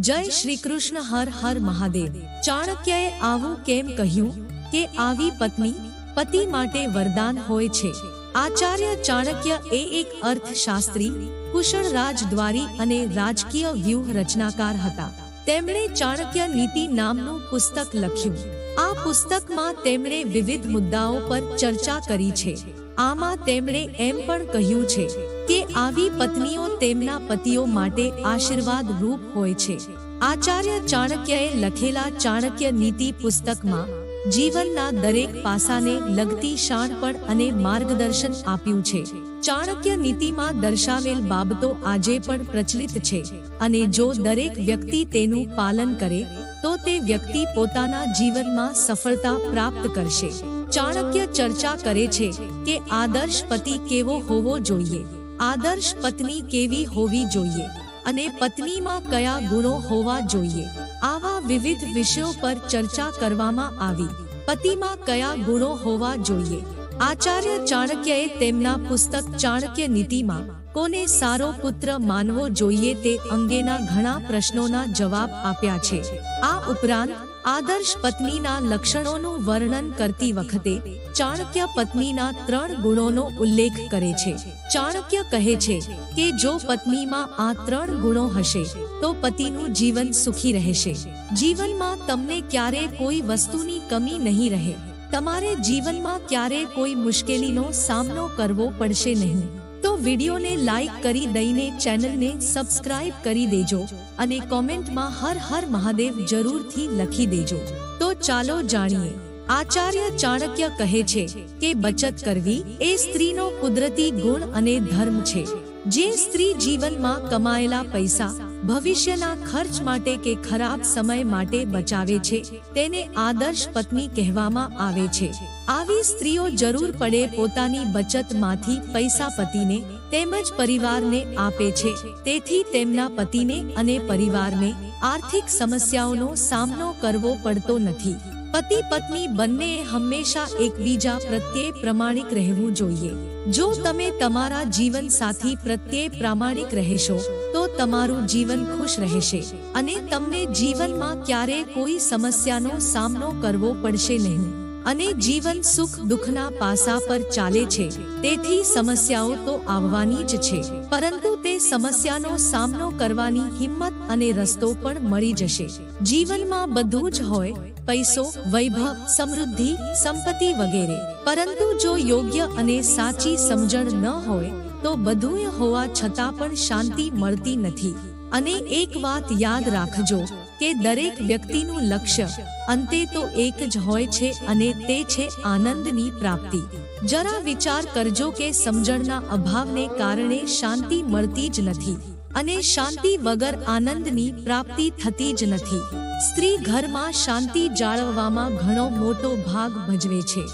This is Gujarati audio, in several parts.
જય શ્રી કૃષ્ણ હર હર મહાદેવ. ચાણક્યએ આવું કેમ કહ્યું કે આવી પત્ની પતિ માટે વરદાન હોય છે? આચાર્ય ચાણક્ય એ એક અર્થશાસ્ત્રી, કુશળ રાજદ્વારી અને રાજકીય વ્યૂહ રચનાકાર હતા. તેમણે ચાણક્ય નીતિ નામનું પુસ્તક લખ્યું. આ પુસ્તકમાં તેમણે વિવિધ મુદ્દાઓ પર ચર્ચા કરી છે. આમાં તેમણે એમ પણ કહ્યું છે કે આવી પત્નીઓ તેમના પતિઓ માટે આશીર્વાદ રૂપ હોય છે. આચાર્ય ચાણક્યએ લખેલા ચાણક્ય નીતિ પુસ્તકમાં જીવનના દરેક પાસાને લગતી શાણપણ અને માર્ગદર્શન આપ્યું છે. ચાણક્ય નીતિમાં દર્શાવેલ બાબતો આજે પણ પ્રચલિત છે અને જો દરેક વ્યક્તિ તેનું પાલન કરે, તો તે વ્યક્તિ પોતાના જીવનમાં સફળતા પ્રાપ્ત કરશે. ચાણક્ય ચર્ચા કરે છે કે આદર્શ પતિ કેવો હોવો જોઈએ. આદર્શ પત્ની કેવી હોવી જોઈએ અને પત્નીમાં કયા ગુણો હોવા જોઈએ? આવા વિવિધ વિષયો પર ચર્ચા કરવામાં આવી. પતિમાં કયા ગુણો હોવા જોઈએ? આચાર્ય ચાણક્યએ તેમના પુસ્તક ચાણક્ય નીતિમાં કોને સારો પુત્ર માનવો જોઈએ તે અંગેના ઘણા પ્રશ્નોના જવાબ આપ્યા છે. આ ઉપરાંત આદર્શ પત્નીના લક્ષણોનું વર્ણન કરતી વખતે ચાણક્ય પત્નીના ત્રણ ગુણોનો ઉલ્લેખ કરે છે. ચાણક્ય કહે છે કે જો પત્નીમાં આ ત્રણ ગુણો હશે, તો પતિનું જીવન સુખી રહેશે. જીવનમાં તમને ક્યારે કોઈ વસ્તુની કમી નહીં રહે. તમારે જીવનમાં ક્યારે કોઈ મુશ્કેલીનો સામનો કરવો પડશે નહીં. વિડીયોને લાઈક કરી દઈને ચેનલને સબસ્ક્રાઇબ કરી દેજો અને કોમેન્ટમાં હર હર મહાદેવ જરૂરથી લખી દેજો. તો ચાલો જાણીએ. આચાર્ય ચાણક્ય કહે છે કે બચત કરવી એ સ્ત્રીનો કુદરતી ગુણ અને ધર્મ છે. જે સ્ત્રી જીવનમાં કમાયેલા પૈસા ભવિષ્યના ખર્ચ માટે કે ખરાબ સમય માટે બચાવે છે, તેને આદર્શ પત્ની કહેવામાં આવે છે. આવી સ્ત્રીઓ જરૂર પડે પોતાની બચતમાંથી પૈસા પતિને, તેમજ પરિવારને આપે છે. તેથી તેમના પતિને અને પરિવારને આર્થિક સમસ્યાઓનો સામનો કરવો પડતો નથી. પતિ પત્ની બંને હંમેશા એકબીજા પ્રત્યે પ્રમાણિક રહેવું જોઈએ. જો તમે તમારા જીવન સાથી પ્રત્યે પ્રામાણિક રહેશો, તો તમારું જીવન ખુશ રહેશે અને તમને જીવનમાં ક્યારે કોઈ સમસ્યાનો સામનો કરવો પડશે નહીં. અને જીવન સુખ દુઃખના પાસા પર ચાલે છે. તેથી સમસ્યાઓ તો આવવાની જ છે, પરંતુ તે સમસ્યાનો સામનો કરવાની હિંમત અને રસ્તો પણ મળી જશે. જીવનમાં બધું જ હોય, પૈસો, વૈભવ, સમૃદ્ધિ, સંપત્તિ વગેરે. પરંતુ જો યોગ્ય અને સાચી સમજણ ન હોય, તો બધું હોવા છતાં પણ શાંતિ મળતી નથી. અને એક વાત યાદ રાખજો કે દરેક વ્યક્તિનું લક્ષ્ય, અંતે તો એક જ હોય છે અને તે છે આનંદની પ્રાપ્તિ. જરા વિચાર કરજો કે સમજણના અભાવને કારણે શાંતિ મળતી જ નથી અને શાંતિ વગર આનંદની પ્રાપ્તિ થતી જ નથી. સ્ત્રી ઘરમાં શાંતિ જાળવવામાં ઘણો મોટો ભાગ ભજવે છે.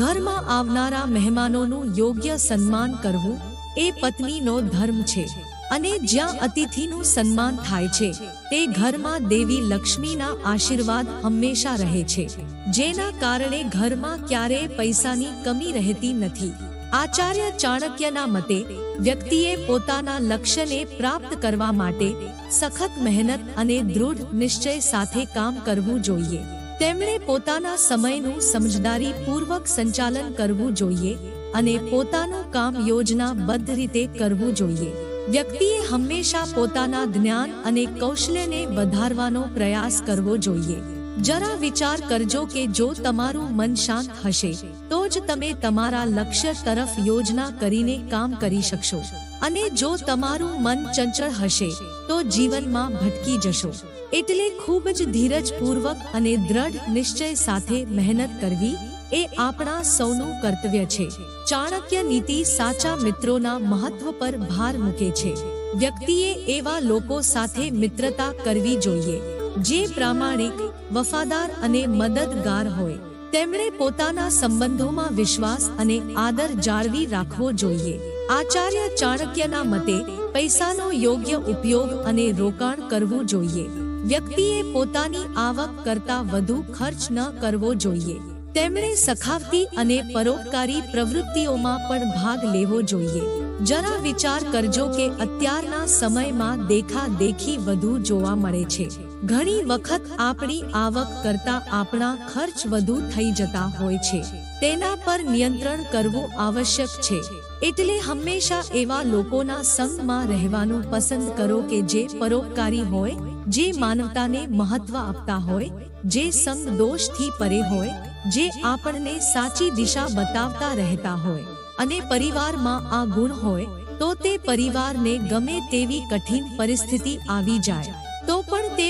ઘરમાં આવનારા મહેમાનોનું યોગ્ય સન્માન કરવું એ પત્નીનો ધર્મ છે અને જ્યાં અતિથિનું સન્માન થાય છે, તે ઘરમાં દેવી લક્ષ્મીના આશીર્વાદ હંમેશા રહે છે. જેના કારણે ઘરમાં ક્યારેય પૈસાની કમી રહેતી નથી. આચાર્ય ચાણક્યના મતે, વ્યક્તિએ પોતાના લક્ષ્યને પ્રાપ્ત કરવા માટે સખત મહેનત અને દૃઢ નિશ્ચય સાથે કામ કરવું જોઈએ. તેમણે પોતાના સમયનું સમજદારી પૂર્વક સંચાલન કરવું જોઈએ અને પોતાનું કામ યોજનાબદ્ધ રીતે કરવું જોઈએ. વ્યક્તિએ હંમેશા પોતાના જ્ઞાન અને કૌશલ્યને વધારવાનો પ્રયાસ કરવો જોઈએ. જરા વિચાર કરજો કે જો તમારું મન શાંત હશે, તો જ તમે તમારા લક્ષ્ય તરફ યોજના કરીને કામ કરી શકશો. અને જો તમારું મન ચંચળ હશે, તો જીવનમાં ભટકી જશો. એટલે ખૂબ જ ધીરજપૂર્વક અને દ્રઢ નિશ્ચય સાથે મહેનત કરવી એ આપણા સૌનું કર્તવ્ય છે. ચાણક્ય નીતિ સાચા મિત્રોના મહત્વ પર ભાર મૂકે છે. વ્યક્તિએ એવા લોકો સાથે મિત્રતા કરવી જોઈએ. જે પ્રામાણિક, વફાદાર અને મદદગાર હોય, તેમણે પોતાના સંબંધોમાં વિશ્વાસ અને આદર જાળવી રાખવો જોઈએ. આચાર્ય ચાણક્યના મતે, પૈસાનો યોગ્ય ઉપયોગ અને રોકાણ કરવું જોઈએ. વ્યક્તિએ પોતાની આવક કરતા વધુ ખર્ચ ન કરવો જોઈએ. તેમણે સખાવતી અને પરોપકારી પ્રવૃત્તિઓમાં પણ ભાગ લેવો જોઈએ. જરા વિચાર કરજો કે અત્યારના સમયમાં દેખા દેખી વધુ જોવા મળે છે. ઘણી વખત આપણી આવક કરતા આપણા ખર્ચ વધુ થઈ જતા હોય છે. તેના પર નિયંત્રણ કરવું આવશ્યક છે. એટલે હંમેશા એવા લોકોના સંગમાં રહેવાનું પસંદ કરો કે જે પરોપકારી હોય જે માનવતાને મહત્વ આપતા હોય, જે સંગ દોષથી પરે હોય, જે આપણને સાચી દિશા બતાવતા રહેતા હોય અને પરિવારમાં આ ગુણ હોય, તો તે પરિવારને ગમે તેવી કઠિન પરિસ્થિતિ આવી જાય.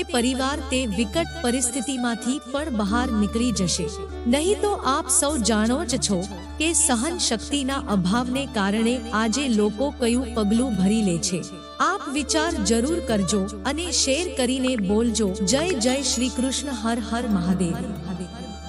પરિવાર તે વિકટ પરિસ્થિતિમાંથી પણ બહાર નીકળી જશે. નહીં તો આપ સૌ જાણો જ છો કે સહન શક્તિના અભાવને કારણે આજે લોકો કયું પગલું ભરી લે છે. આપ વિચાર જરૂર કરજો અને શેર કરીને બોલજો, જય જય શ્રી કૃષ્ણ, હર હર મહાદેવ.